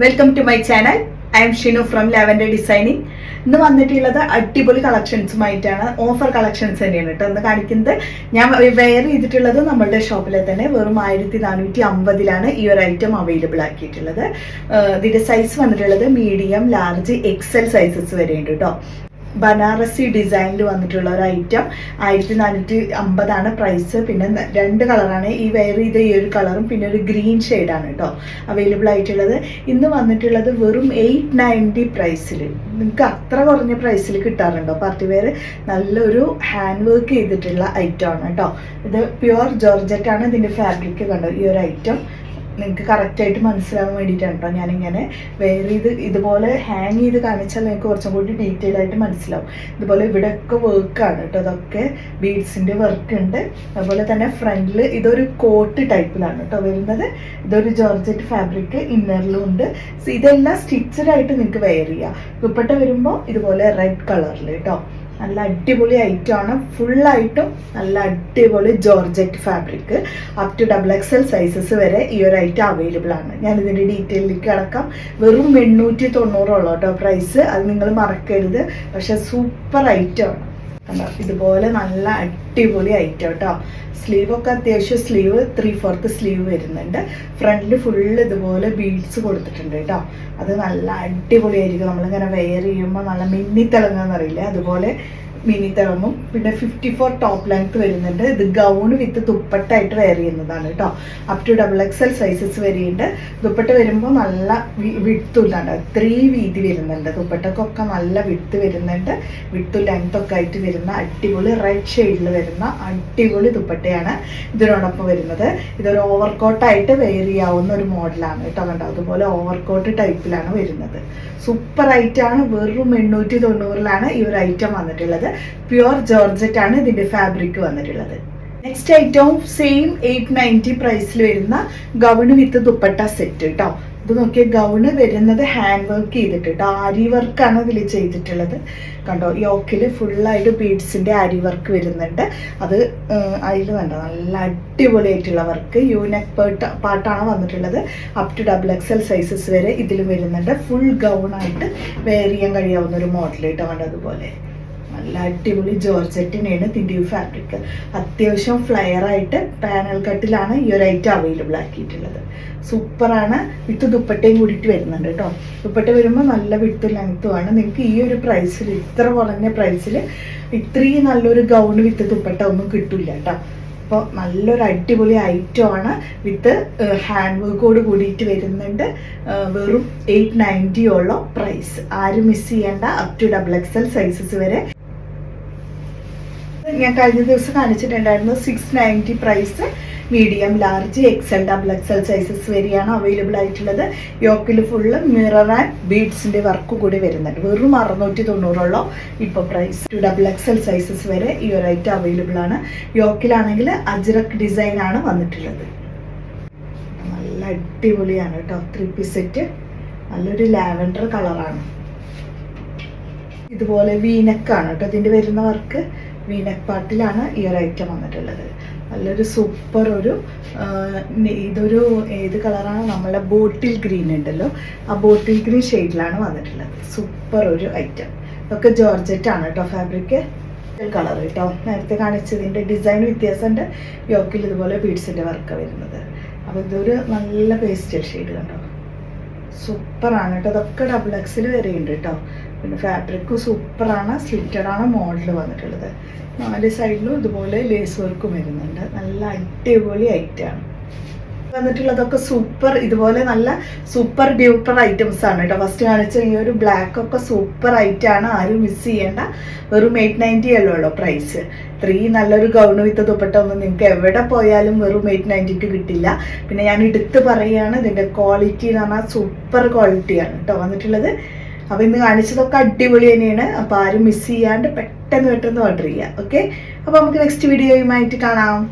Welcome to my channel I am Shinu from Lavender Designing ഇന്ന് വന്നിട്ടുള്ളത് അടിപൊളി കളക്ഷൻസുമായിട്ടാണ്. Offer collections തന്നെയാണ് കേട്ടോ. ഇന്ന് കാണിക്കുന്നത് ഞാൻ വെയർ ചെയ്തിട്ടുള്ളത് നമ്മളുടെ ഷോപ്പിലെ തന്നെ വെറും ആയിരത്തി നാനൂറ്റി അമ്പതിലാണ് ഈ ഒരു ഐറ്റം അവൈലബിൾ ആക്കിയിട്ടുള്ളത്. ഇതിന്റെ സൈസ് വന്നിട്ടുള്ളത് മീഡിയം ലാർജ് എക്സൽ സൈസസ് വരെയുണ്ട് കേട്ടോ. ബനാറസി ഡിസൈനിൽ വന്നിട്ടുള്ള ഒരു ഐറ്റം ആയിരത്തി നാനൂറ്റി അമ്പതാണ് പ്രൈസ് പിന്നെ രണ്ട് കളറാണ് ഈ വെയർ ചെയ്ത ഈ ഒരു കളറും പിന്നെ ഒരു ഗ്രീൻ ഷെയ്ഡാണ് കേട്ടോ അവൈലബിൾ ആയിട്ടുള്ളത്. ഇന്ന് വന്നിട്ടുള്ളത് വെറും എയ്റ്റ് നയന്റി പ്രൈസിൽ നിങ്ങൾക്ക് അത്ര കുറഞ്ഞ പ്രൈസിൽ കിട്ടാറുണ്ടോ? പാർട്ടി വെയർ നല്ലൊരു ഹാൻഡ് വർക്ക് ചെയ്തിട്ടുള്ള ഐറ്റം ആണ് കേട്ടോ ഇത് പ്യുവർ ജോർജറ്റ് ആണ് ഇതിന്റെ ഫാബ്രിക് കണ്ടോ? ഈ ഒരു ഐറ്റം നിങ്ങൾക്ക് കറക്റ്റായിട്ട് മനസ്സിലാവാൻ വേണ്ടിയിട്ടാണ് കേട്ടോ ഞാനിങ്ങനെ വെയർ ചെയ്ത് ഇതുപോലെ ഹാങ് ചെയ്ത് കാണിച്ചാൽ നിങ്ങൾക്ക് കുറച്ചും കൂടി ഡീറ്റെയിൽ ആയിട്ട് മനസ്സിലാവും. ഇതുപോലെ ഇവിടെയൊക്കെ വർക്കാണ് കേട്ടോ അതൊക്കെ ബീഡ്സിന്റെ വർക്ക് ഉണ്ട്. അതുപോലെ തന്നെ ഫ്രണ്ടിൽ ഇതൊരു കോട്ട് ടൈപ്പിലാണ് കേട്ടോ വരുന്നത് ഇതൊരു ജോർജറ്റ് ഫാബ്രിക് ഇന്നറിലും ഉണ്ട്. ഇതെല്ലാം സ്റ്റിച്ചഡ് ആയിട്ട് നിങ്ങൾക്ക് വെയർ ചെയ്യാം. ദുപ്പട്ട വരുമ്പോൾ ഇതുപോലെ റെഡ് കളറിൽ കേട്ടോ നല്ല അടിപൊളി ഐറ്റം ആണ്. ഫുള്ളായിട്ടും നല്ല അടിപൊളി georgette fabric up to double X L sizes വരെ ഈ ഒരു ഐറ്റം അവൈലബിൾ ആണ്. ഞാൻ ഇതിന്റെ ഡീറ്റെയിലേക്ക് കിടക്കാം. വെറും എണ്ണൂറ്റി തൊണ്ണൂറോളം കേട്ടോ പ്രൈസ് അത് നിങ്ങൾ മറക്കരുത്. പക്ഷെ സൂപ്പർ ഐറ്റം ആണ്. കണ്ടോ? ഇതുപോലെ നല്ല അടിപൊളി ഐറ്റം കേട്ടോ സ്ലീവ് ഒക്കെ അത്യാവശ്യം സ്ലീവ് ത്രീ ഫോർത്ത് സ്ലീവ് വരുന്നുണ്ട്. ഫ്രണ്ടിൽ ഫുള്ള് ഇതുപോലെ ബീഡ്സ് കൊടുത്തിട്ടുണ്ട് കേട്ടോ അത് നല്ല അടിപൊളിയായിരിക്കും. നമ്മളിങ്ങനെ വെയർ ചെയ്യുമ്പോൾ നല്ല മിന്നി തിളങ്ങാന്നറിയില്ല അതുപോലെ മിനി തേമും പിന്നെ ഫിഫ്റ്റി ഫോർ ടോപ്പ് ലെങ്ത് വരുന്നുണ്ട്. ഇത് ഗൗൺ വിത്ത് ദുപ്പട്ടായിട്ട് വെയർ ചെയ്യുന്നതാണ് കേട്ടോ up to double X L sizes വരെയുണ്ട്. ദുപ്പട്ട വരുമ്പോൾ നല്ല വിട്ടുണ്ടാണ്ട് ത്രീ വീതി വരുന്നുണ്ട്. ദുപ്പട്ടക്കൊക്കെ നല്ല വിട്ട് വരുന്നുണ്ട്. വിട്ടു ലെങ്ത് ഒക്കെ ആയിട്ട് വരുന്ന അടിപൊളി റെഡ് ഷെയ്ഡിൽ വരുന്ന അടിപൊളി ദുപ്പട്ടയാണ് ഇതിനോടൊപ്പം വരുന്നത്. ഇതൊരു ഓവർ ഓവർകോട്ടായിട്ട് വെയർ ചെയ്യാവുന്ന ഒരു മോഡലാണ് കേട്ടോ കണ്ടോ? അതുപോലെ ഓവർ കോട്ട് ടൈപ്പിലാണ് വരുന്നത് സൂപ്പർ ഐറ്റാണ് വെറും എണ്ണൂറ്റി തൊണ്ണൂറിലാണ് ഈ ഒരു ഐറ്റം വന്നിട്ടുള്ളത്. പ്യുവർ ജോർജറ്റ് ആണ് ഇതിന്റെ ഫാബ്രിക് വന്നിട്ടുള്ളത്. നെക്സ്റ്റ് ഐറ്റവും സെയിം എയ്റ്റ് നയന്റി പ്രൈസിൽ വരുന്ന ഗൗണ് വിത്ത് ദുപ്പട്ട സെറ്റ് കേട്ടോ ഇത് നോക്കിയ ഗൗണ് വരുന്നത് ഹാൻഡ് വർക്ക് ചെയ്തിട്ട് കേട്ടോ ആരി വർക്കാണ് ഇതിൽ ചെയ്തിട്ടുള്ളത്. കണ്ടോ യോക്കിൽ ഫുള്ളായിട്ട് ബീഡ്സിന്റെ ആരി വർക്ക് വരുന്നുണ്ട്. അത് അതിൽ കണ്ടോ നല്ല അടിപൊളിയായിട്ടുള്ള വർക്ക് യൂനെക് പേർട്ട് പാട്ടാണ് വന്നിട്ടുള്ളത്. Up to double X L sizes വരെ ഇതിൽ വരുന്നുണ്ട്. ഫുൾ ഗൗണായിട്ട് വെയർ ചെയ്യാൻ കഴിയാവുന്ന ഒരു മോഡൽ കേട്ടോ കണ്ടോ അതുപോലെ. നല്ല അടിപൊളി ജോർജറ്റിനെയാണ് തിന്റെ ഈ ഫാബ്രിക്. അത്യാവശ്യം ഫ്ലെയർ ആയിട്ട് പാനൽ കട്ടിലാണ് ഈ ഒരു ഐറ്റം അവൈലബിൾ ആക്കിയിട്ടുള്ളത്. സൂപ്പറാണ്. വിത്ത് ദുപ്പട്ടയും കൂടിയിട്ട് വരുന്നുണ്ട് കേട്ടോ ദുപ്പട്ട വരുമ്പോൾ നല്ല വിത്ത് ലെങ്ത്തുമാണ് നിങ്ങൾക്ക് ഈ ഒരു പ്രൈസിൽ ഇത്ര കുറഞ്ഞ പ്രൈസിൽ ഇത്രയും നല്ലൊരു ഗൗൺ വിത്ത് ദുപ്പട്ട ഒന്നും കിട്ടില്ല കേട്ടോ അപ്പോൾ നല്ലൊരു അടിപൊളി ഐറ്റം ആണ്. വിത്ത് ഹാൻഡ് വർക്കോട് കൂടിയിട്ട് വരുന്നുണ്ട്. വെറും എയ്റ്റ് നയന്റിയോളം പ്രൈസ് ആരും മിസ് ചെയ്യേണ്ട. Up to double X L sizes വരെ ഞാൻ കഴിഞ്ഞ ദിവസം കാണിച്ചിട്ടുണ്ടായിരുന്നു six ninety price medium large X XL double XL sizes വരെയാണ് അവൈലബിൾ ആയിട്ടുള്ളത്. യോക്കിൽ ഫുള്ള് മിറർ ആൻഡ് ബീഡ്സിന്റെ വർക്ക് കൂടി വരുന്നുണ്ട്. വെറും അറുന്നൂറ്റി തൊണ്ണൂറുള്ള ഇപ്പോൾ price to double XL sizes വരെ ഈ ഒരു ഐറ്റം അവൈലബിൾ ആണ്. യോക്കിലാണെങ്കിൽ അജ്രക് ഡിസൈൻ ആണ് വന്നിട്ടുള്ളത്. നല്ല അടിപൊളിയാണ് കേട്ടോ. ത്രീ പീസ് സെറ്റ് നല്ലൊരു ലാവൻഡർ കളറാണ് ഇതുപോലെ വീനക്കാണ് കേട്ടോ ഇതിന്റെ വരുന്ന വർക്ക് വീനക്ക് പാട്ടിലാണ് ഈ ഒരു ഐറ്റം വന്നിട്ടുള്ളത്. നല്ലൊരു സൂപ്പർ ഒരു ഇതൊരു ഏത് കളറാണ് നമ്മളെ ബോട്ടിൽ ഗ്രീൻ ഉണ്ടല്ലോ ആ ബോട്ടിൽ ഗ്രീൻ ഷെയ്ഡിലാണ് വന്നിട്ടുള്ളത്. സൂപ്പർ ഒരു ഐറ്റം ഇതൊക്കെ ജോർജറ്റ് ആണ് കേട്ടോ ഫാബ്രിക് കളർ കേട്ടോ. നേരത്തെ കാണിച്ചതിന്റെ ഡിസൈൻ വ്യത്യാസമുണ്ട്. യോക്കിൽ ഇതുപോലെ ബീഡ്സിന്റെ വർക്ക് വരുന്നത്. അപ്പോൾ ഇതൊരു നല്ല പേസ്റ്റൽ ഷെയ്ഡ് കണ്ടോ. സൂപ്പറാണ് കേട്ടോ. ഇതൊക്കെ ഡബിൾ എക്സിൽ വരെയുണ്ട് കേട്ടോ. പിന്നെ ഫാബ്രിക്കും സൂപ്പറാണ് സ്ലിറ്റഡ് ആണ് മോഡൽ വന്നിട്ടുള്ളത്. നാല് സൈഡിലും ഇതുപോലെ ലേസ് വർക്കും വരുന്നുണ്ട്. നല്ല അടിപൊളി ഐറ്റമാണ്. വന്നിട്ടുള്ളതൊക്കെ സൂപ്പർ ഇതുപോലെ നല്ല സൂപ്പർ ഡ്യൂപ്പർ ഐറ്റംസ് ആണ് കേട്ടോ. ഫസ്റ്റ് കാണിച്ച ഈ ഒരു ബ്ലാക്ക് ഒക്കെ സൂപ്പർ ഐറ്റം ആണ് ആരും മിസ് ചെയ്യേണ്ട. വെറും എയ്റ്റ് നയന്റി അല്ലേ ഉള്ളൂ പ്രൈസ് ഇത്രയും നല്ലൊരു ഗൗൺ വിത്ത് ദുപ്പട്ട ഒന്നും നിങ്ങൾക്ക് എവിടെ പോയാലും വെറും എയ്റ്റ് നയന്റിക്ക് കിട്ടില്ല. പിന്നെ ഞാൻ എടുത്ത് പറയുകയാണ് ഇതിന്റെ ക്വാളിറ്റി എന്ന് പറഞ്ഞാൽ സൂപ്പർ ക്വാളിറ്റിയാണ് കേട്ടോ. വന്നിട്ടുള്ളത് അപ്പോൾ ഇന്ന് കാണിച്ചതൊക്കെ അടിപൊളി തന്നെയാണ്. അപ്പോൾ ആരും മിസ് ചെയ്യാണ്ട് പെട്ടെന്ന് പെട്ടെന്ന് ഓർഡർ ചെയ്യുക ഓക്കെ അപ്പോൾ നമുക്ക് നെക്സ്റ്റ് വീഡിയോയുമായിട്ട് കാണാം.